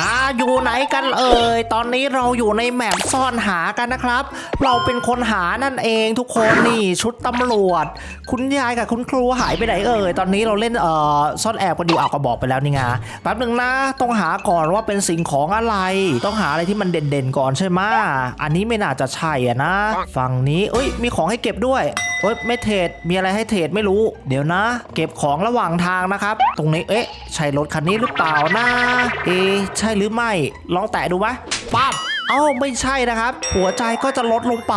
อ่าอยู่ไหนกันเอ่ย ตอนนี้เราอยู่ในแมปซ่อนหากันนะครับ เราเป็นคนหานั่นเองทุกคนนี่ชุดตำรวจ คุณยายกับคุณครูหายไปไหนเอ่ย ตอนนี้เราเล่นเอ่อซ่อนแอบกันอยู่เอาวก็บอกไปแล้วนี่ไงแป๊บหนึ่งนะต้องหาก่อนว่าเป็นสิ่งของอะไร ต้องหาอะไรที่มันเด่นๆก่อนใช่ไหมอันนี้ไม่น่าจะใช่อะนะฝั่งนี้เอ้ยมีของให้เก็บด้วยเอ้ยไม่เทรดมีอะไรให้เทรดไม่รู้ เดี๋ยวนะ เก็บของระหว่างทางนะครับ ตรงนี้เอ๊ะใช่รถคันนี้หรือเปล่านะเอะใช่หรือไม่ ลองแตะดูไหมปั๊บเอ้าไม่ใช่นะครับ หัวใจก็จะลดลงไป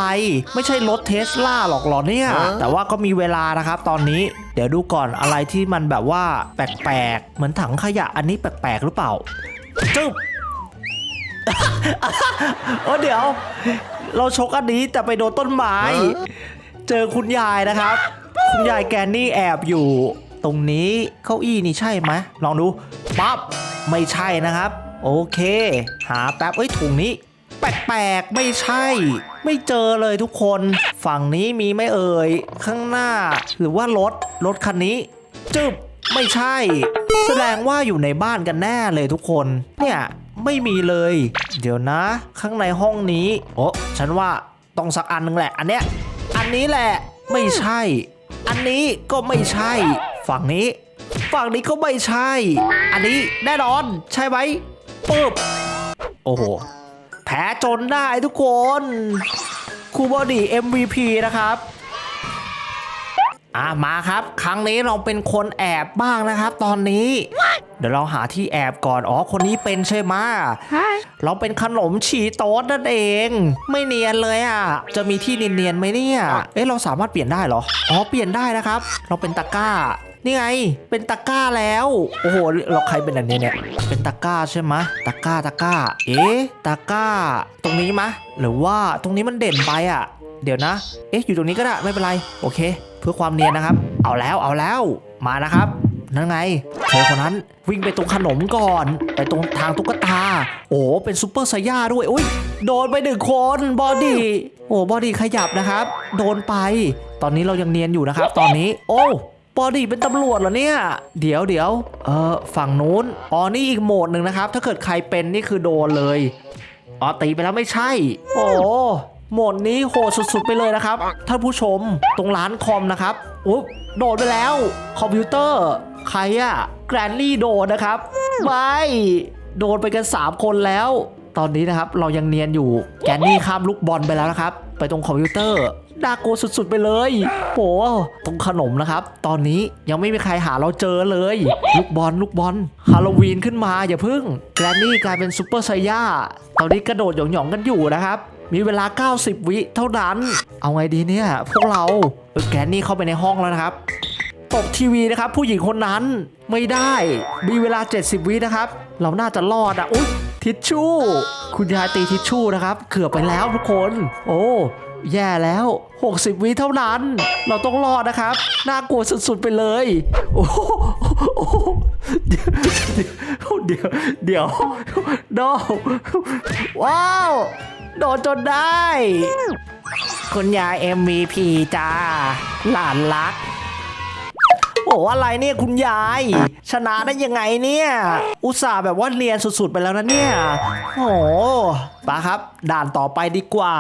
ไม่ใช่รถเทสลาหรอกเหรอเนี่ย แต่ว่าก็มีเวลานะครับตอนนี้เดี๋ยวดูก่อนอะไรที่มันแบบว่าแปลกๆ เหมือนถังขยะอันนี้แปลกๆ หรือเปล่า จึ๊บเออเดี๋ยว เราชกอันนี้แต่ไปโดนต้นไม้ เจอคุณยายนะครับ คุณยายแกนนี่แอบอยู่ ตรงนี้เก้าอี้นี่ใช่ไหมลองดูปั๊บไม่ใช่นะครับ โอเค หาแป๊บเอ้ยถุงนี้ แปลกๆไม่ใช่ ไม่เจอเลยทุกคน ฝั่งนี้มีไม่เอ่ย ข้างหน้า หรือว่ารถ รถคันนี้ จึบไม่ใช่ แสดงว่าอยู่ในบ้านกันแน่เลยทุกคน เนี่ยไม่มีเลย เดี๋ยวนะ ข้างในห้องนี้ โอ้ฉันว่าต้องสักอันหนึงแหละ อันเนี้ย อันนี้แหละ ไม่ใช่ อันนี้ก็ไม่ใช่ ฝั่งนี้ ฝั่งนี้ก็ไม่ใช่ อันนี้แน่นอน ใช่ไหม ปึ๊บ โอ้โห แพ้จนได้ทุกคนครูบอดี้ MVP นะครับอะมาครับ ครั้งนี้เราเป็นคนแอบบ้างนะครับ ตอนนี้ เดี๋ยวเราหาที่แอบก่อน อ๋อ คนนี้เป็นใช่ไหมะ Hi. เราเป็นขนมฉีโต๊ดนั่นเอง ไม่เนียนเลยอะ จะมีที่เนียนๆไหมเนี่ย เอ๊ะ เราสามารถเปลี่ยนได้เหรอ อ๋อ เปลี่ยนได้นะครับ เราเป็นตะกร้า นี่ไง เป็นตะกร้าแล้ว โอ้โห เราใครเป็นอันนี้เนี่ย เป็นตะกร้าใช่ไหมตะกร้าตะกร้า เอ๊ะ ตะกร้า ตรงนี้มะ หรือว่าตรงนี้มันเด่นไปอะ เดี๋ยวนะ เอ๊ะ อยู่ตรงนี้ก็ได้ ไม่เป็นไร โอเค เพื่อความเนียนนะครับ เอาแล้ว เอาแล้ว มานะครับ นั่นไง เธอคนนั้นวิ่งไปตรงขนมก่อน ไปตรงทางตุ๊กตา โอ้ เป็นซูเปอร์ไซย่าด้วยอุ้ย โดนไปหนึ่งคนบอดี้ โอ้ บอดี้ขยับนะครับ โดนไป ตอนนี้เรายังเนียนอยู่นะครับ ตอนนี้ โอ้ บอดีเป็นตำรวจเหรอเนี่ย เดี๋ยวเดี๋ยวเออฝั่งนู้นอ๋อนี่อีกโหมดหนึ่งนะครับ ถ้าเกิดใครเป็นนี่คือโดนเลยอ๋อตีไปแล้วไม่ใช่ โอ้โหมดนี้โหดสุดๆไปเลยนะครับท่านผู้ชมตรงร้านคอมนะครับอุ๊บโดดไปแล้ว คอมพิวเตอร์ ใครอะแกรนลี่โดนนะครับไม่โดนไปกัน 3 คนแล้ว ตอนนี้นะครับเรายังเนียนอยู่แกนนี่ข้ามลูกบอลไปแล้วนะครับ ไปตรงคอมพิวเตอร์ น่ากลัวสุดๆไปเลยโหตรงขนมนะครับ ตอนนี้ยังไม่มีใครหาเราเจอเลย ลูกบอลลูกบอลฮาโลวีนขึ้นมาอย่าพึ่งแกรนนี่กลายเป็นซูเปอร์ไซย่าตอนนี้กระโดดหยองๆกันอยู่นะครับมีเวลา 90 วิเท่านั้น เอาไงดีเนี่ย พวกเราเออแกรนนี่เข้าไปในห้องแล้วนะครับตกทีวีนะครับ ผู้หญิงคนนั้นไม่ได้ มีเวลา 70 วินะครับ เราน่าจะรอดอะ อุ๊ยทิชชู่ คุณยายตีทิชชู่นะครับ เกือบไปแล้วทุกคน โอ้ แย่แล้ว 60 วิเท่านั้น เราต้องรอดนะครับ น่ากลัวสุดๆไปเลย โอ้โหเดี๋ยวเดี๋ยวเดี๋ยวโดว้าว โดนจนได้ คุณยาย MVP จ้า หลานรักโอ้อะไรเนี่ยคุณยาย ชนะได้ยังไงเนี่ย อุตส่าห์แบบว่าเรียนสุดๆไปแล้วนะเนี่ย โอ้ปะครับ ด่านต่อไปดีกว่า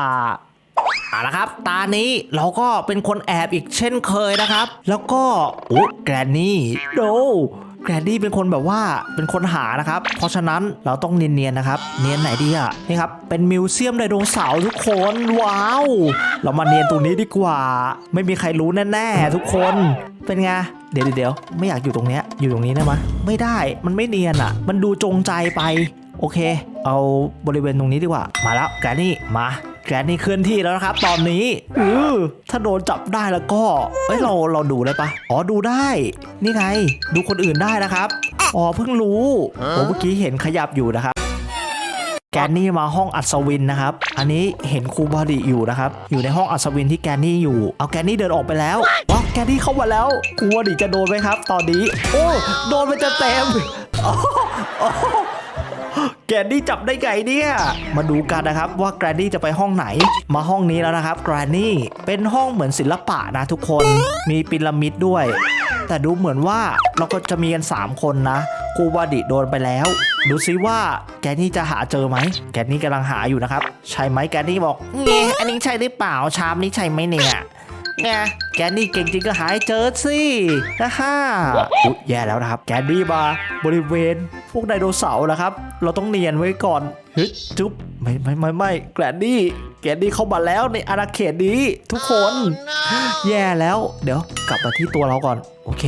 เอาละครับ ตานี้เราก็เป็นคนแอบอีกเช่นเคยนะครับ แล้วก็โอ้แกรนนี่โดแกรนนี่เป็นคนแบบว่าเป็นคนหานะครับ เพราะฉะนั้นเราต้องเนียนๆนะครับ เนียนไหนดีอะนี่ครับ เป็นมิวเซียมไดโนเสาร์ทุกคนว้าว เรามาเนียนตรงนี้ดีกว่า ไม่มีใครรู้แน่ๆทุกคน เป็นไง เดี๋ยวเดี๋ยวไม่อยากอยู่ตรงเนี้ยอยู่ตรงนี้ได้ไหมไม่ได้มันไม่เนียนอะ มันดูจงใจไป โอเค เอาบริเวณตรงนี้ดีกว่า มาแล้วแกรนนี่มา แกรนนี่เคลื่อนที่แล้วนะครับ ตอนนี้อือถ้าโดนจับได้แล้วก็เอ้ยเราเราดูได้ปะอ๋อดูได้ นี่ไง ดูคนอื่นได้นะครับอ๋อเพิ่งรู้โอ้เมื่อกี้เห็นขยับอยู่นะครับแกนนี่มาห้องอัศวินนะครับ อันนี้เห็นครูบอดีอยู่นะครับ อยู่ในห้องอัศวินที่แกนนี่อยู่ เอาแกนนี่เดินออกไปแล้วว้าแกนนี่เข้ามาแล้วครูบอดีจะโดนไหมครับ ตอนนี้ โอ้ โดนไปเต็มๆโอ้โอ้ แกนนี่จับได้ไงเนี่ย มาดูกันนะครับว่าแกรนนี่จะไปห้องไหน มาห้องนี้แล้วนะครับแกรนนี่เป็นห้องเหมือนศิลปะนะทุกคน มีพีระมิดด้วย แต่ดูเหมือนว่าเราก็จะมีกัน 3 คนนะครูบาดิโดนไปแล้ว ดูซิว่าแกนี่จะหาเจอไหม แกนี่กำลังหาอยู่นะครับ ใช่ไหมแกนี่บอกเงี้อันนี้ใช่หรือเปล่า ชามนี้ใช่ไหมเนี่ย ไงแกนี่เก่งจริงก็หายเจอสินะฮ่าอุ๊ยแย่แล้วนะครับ แกนี่มาบริเวณพวกไดโนเสาร์นะครับ เราต้องเนียนไว้ก่อนฮ้ยจุ๊บไม่ไม่ไม่ไม่แกรนดี้แกรนดี้เข้ามาแล้วในอาณาเขตนี้ทุกคน แย่แล้ว เดี๋ยวกลับมาที่ตัวเราก่อน โอเค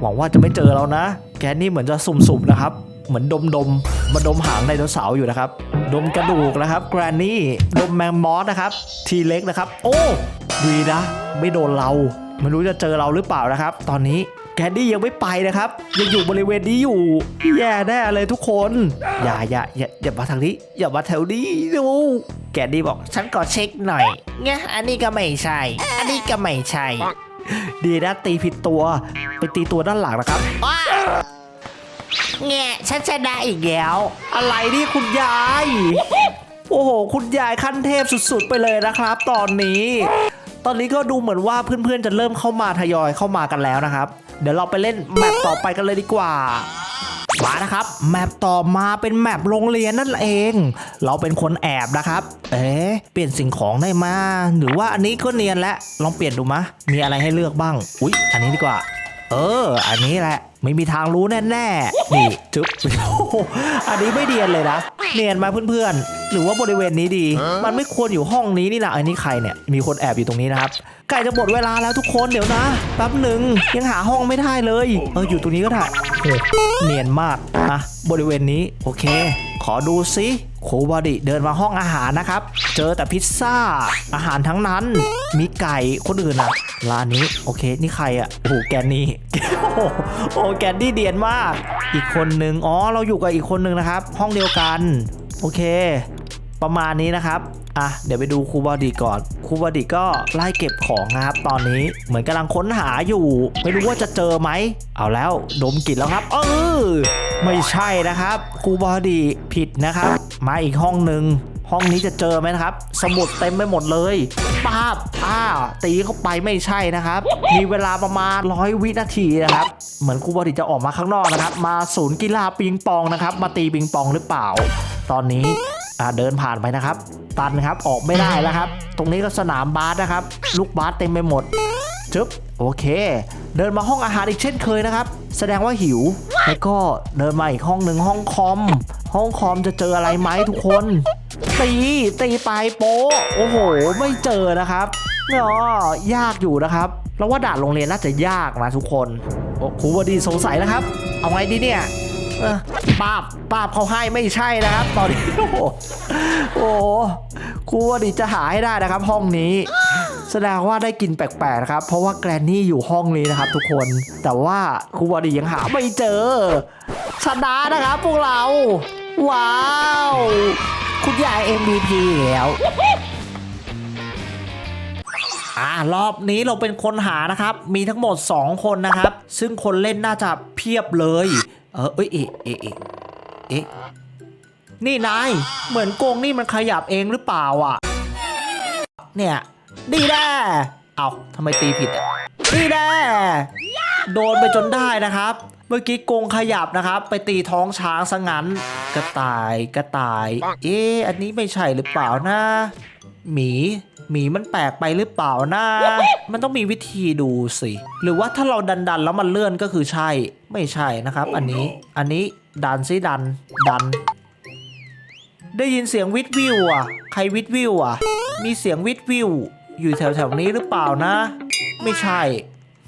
หวังว่าจะไม่เจอเรานะ แกนี่เหมือนจะสุ่มๆนะครับ เหมือนดมดมมาดมหางไดโนเสาร์อยู่นะครับ ดมกระดูกนะครับ แกรนนี่ ดมแมมมอสนะครับ ทีเล็กนะครับ โอ้ ดีนะ ไม่โดนเรา ไม่รู้จะเจอเราหรือเปล่านะครับ ตอนนี้แกนดี้ยังไม่ไปนะครับ ยังอยู่บริเวณนี้อยู่ แย่แน่เลยทุกคน อย่าอย่าอย่าอย่ามาทางนี้ อย่ามาแถวนี้ดูแกนดี้บอกฉันขอเช็คหน่อยเงี้ยอันนี้ก็ไม่ใช่ อันนี้ก็ไม่ใช่ ดีนะตีผิดตัว ไปตีตัวด้านหลังนะครับแง่ฉันชนะอีกแล้ว อะไรนี่คุณยาย โอ้โห คุณยายขั้นเทพสุดๆไปเลยนะครับ ตอนนี้ ตอนนี้ก็ดูเหมือนว่าเพื่อนๆจะเริ่มเข้ามาทยอยเข้ามากันแล้วนะครับ เดี๋ยวเราไปเล่นแมปต่อไปกันเลยดีกว่ามานะครับแมปต่อมาเป็นแมปโรงเรียนนั่นเอง เราเป็นคนแอบนะครับ เอ๊ะเปลี่ยนสิ่งของได้มา หรือว่าอันนี้ก็เนียนแล้วลองเปลี่ยนดูมะ มีอะไรให้เลือกบ้าง อุ๊ย อันนี้ดีกว่า เออ อันนี้แหละไม่มีทางรู้แน่ๆ นี่จุ๊บอันนี้ไม่เดียนเลยนะ เนียนมาเพื่อนๆ หรือว่าบริเวณนี้ดี มันไม่ควรอยู่ห้องนี้นี่นะอันนี้ใครเนี่ย มีคนแอบอยู่ตรงนี้นะครับ ใกล้จะหมดเวลาแล้วทุกคนเดี๋ยวนะ แป๊บหนึ่งยังหาห้องไม่ได้เลย เอออยู่ตรงนี้ก็ได้เนียนมากอะบริเวณนี้โอเค ขอดูซิโคบอดิเดินมาห้องอาหารนะครับ เจอแต่พิซซ่า อาหารทั้งนั้น มีไก่คนอื่นอะร้านนี้ โอเค นี่ใครอะโอ้โหแกนนี่ โอ้โหโอ้แกนนี่เดียนมาก อีกคนนึงอ๋อ เราอยู่กับอีกคนนึงนะครับ ห้องเดียวกัน โอเค ประมาณนี้นะครับอะเดี๋ยวไปดูครูบอดีก่อนครูบอดีก็ไล่เก็บของนะครับ ตอนนี้เหมือนกำลังค้นหาอยู่ ไม่รู้ว่าจะเจอไหม เอาแล้วดมกลิ่นแล้วครับ เออไม่ใช่นะครับครูบอดีผิดนะครับ มาอีกห้องหนึ่ง ห้องนี้จะเจอไหมนะครับ สมุดเต็มไปหมดเลยป้าบอ้าตีเข้าไปไม่ใช่นะครับ มีเวลาประมาณร้อยวินาทีนะครับ เหมือนครูบอดีจะออกมาข้างนอกนะครับ มาศูนย์กีฬาปิงปองนะครับ มาตีปิงปองหรือเปล่า ตอนนี้อ่าเดินผ่านไปนะครับ ตันครับออกไม่ได้แล้วครับ ตรงนี้ก็สนามบาสนะครับ ลูกบาสเต็มไปหมดจึ๊บโอเค เดินมาห้องอาหารอีกเช่นเคยนะครับ แสดงว่าหิว แล้วก็เดินมาอีกห้องหนึ่งห้องคอม ห้องคอมจะเจออะไรไหมทุกคน ตีตีไปโป๊ะโอ้โห ไม่เจอนะครับเนาะยากอยู่นะครับแล้วว่าด่านโรงเรียนน่าจะยากนะทุกคนครูวดีสงสัยนะครับ เอาไงดีเนี่ยปาบปาบเขาให้ไม่ใช่นะครับ ตอนนี้โอ้โหครูวดีจะหาให้ได้นะครับ ห้องนี้ แสดงว่าได้กินแปลกๆนะครับ เพราะว่าแกรนนี่อยู่ห้องนี้นะครับ ทุกคน แต่ว่าครูวดียังหาไม่เจอชนะนะครับพวกเรา ว้าว ยาย MVP แล้ว อ่ารอบนี้เราเป็นคนหานะครับ มีทั้งหมด 2 คนนะครับ ซึ่งคนเล่นน่าจะเพียบเลย เออเอ้ยเอ๊ะเอ๊ะเอ๊ะเอ๊ะนี่นาย เหมือนกงนี่มันขยับเองหรือเปล่าอะ เนี่ย ดีแน่เอาทำไมตีผิดอะดีแน่โดนไปจนได้นะครับ เมื่อกี้กรงขยับนะครับ ไปตีท้องช้างซะงั้น กระต่ายกระต่าย เอ๊ะอันนี้ไม่ใช่หรือเปล่านะ หมี หมีมันแปลกไปหรือเปล่านะ มันต้องมีวิธีดูสิ หรือว่าถ้าเราดันดันๆแล้วมันเลื่อนก็คือใช่ ไม่ใช่นะครับ อันนี้ อันนี้ดันซิดัน ดัน ได้ยินเสียงวิทวิวอะ ใครวิทวิวอะ มีเสียงวิทวิว อยู่แถวแถวๆนี้หรือเปล่านะ ไม่ใช่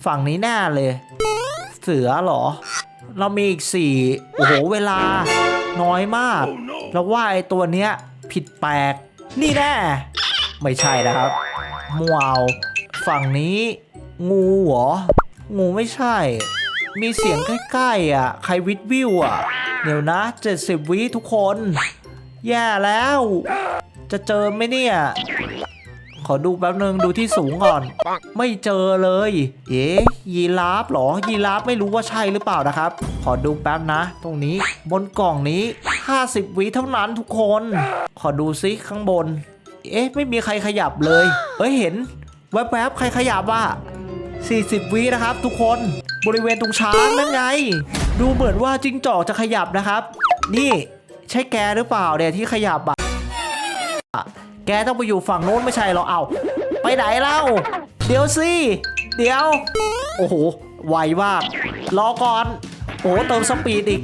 ฝั่งนี้แน่เลย เสือเหรอ เรามีอีกสี่โอ้โห เวลา น้อยมากแล้วว่าไอตัวเนี้ยผิดแปลก นี่แน่ ไม่ใช่นะครับมัวเอาฝั่งนี้ งูเหรอ งูไม่ใช่ มีเสียงใกล้ๆอะ ใครวิทวิวอะ เดี๋ยวนะ 70 วิทุกคน แย่แล้ว จะเจอไหมเนี่ย อดูแป๊บนึงดูที่สูงก่อน ไม่เจอเลย เอ๊ะยีราฟหรอยีราฟไม่รู้ว่าใช่หรือเปล่านะครับ ขอดูแป๊บนะ ตรงนี้บนกล่องนี้ 50 วิเท่านั้นทุกคน ขอดูซิข้างบน เอ๊ะ ไม่มีใครขยับเลยเอ้ยเห็น แวบๆใครขยับอะ40 วินะครับ ทุกคนบริเวณตรงช้างนั่นไงดดูเหมือนว่าจิ้งจอกจะขยับนะครับ นี่ใช่แกหรือเปล่าเนี่ยที่ขยับอะ แกต้องไปอยู่ฝั่งโน้นไม่ใช่เหรอเอาไปไหนเล่า เดี๋ยวสิเดี๋ยว โอ้โห ไวมาก รอก่อน โอ้เติมสปีดอีก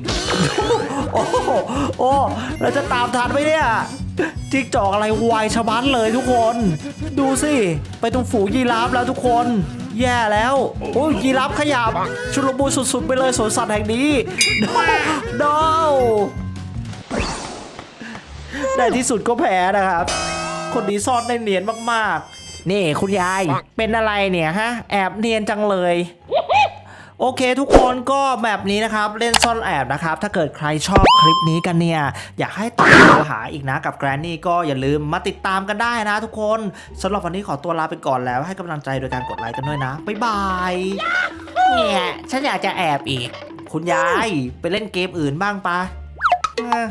โอ้โหโอ้เราจะตามทันไหมเนี่ยจิกจอกอะไรไวชะมัดเลยทุกคน ดูสิ ไปตรงฝูงยีราฟแล้วทุกคน แย่แล้ว โอ้ยยีราฟขยับ ชุลมุนสุดๆ ไปเลยสวนสัตว์แห่งนี้ no no ในที่สุดก็แพ้นะครับ คนนี้ซ่อนได้เนียนมากๆ นี่คุณยาย เป็นอะไรเนี่ยฮะ แอบเนียนจังเลยโอเคทุกคนก็แบบนี้นะครับเล่นซ่อนแอบนะครับ ถ้าเกิดใครชอบคลิปนี้กันเนี่ย อยากให้ตามตัวหาอีกนะกับแกรนนี่ก็อย่าลืมมาติดตามกันได้นะทุกคนสำหรับวันนี้ขอตัวลาไปก่อนแล้วให้กำลังใจโดยการกดไลค์กันด้วยนะ บ๊ายบายเนี่ยฉันอยากจะแอบอีก คุณยายไปเล่นเกมอื่นบ้างปะเออ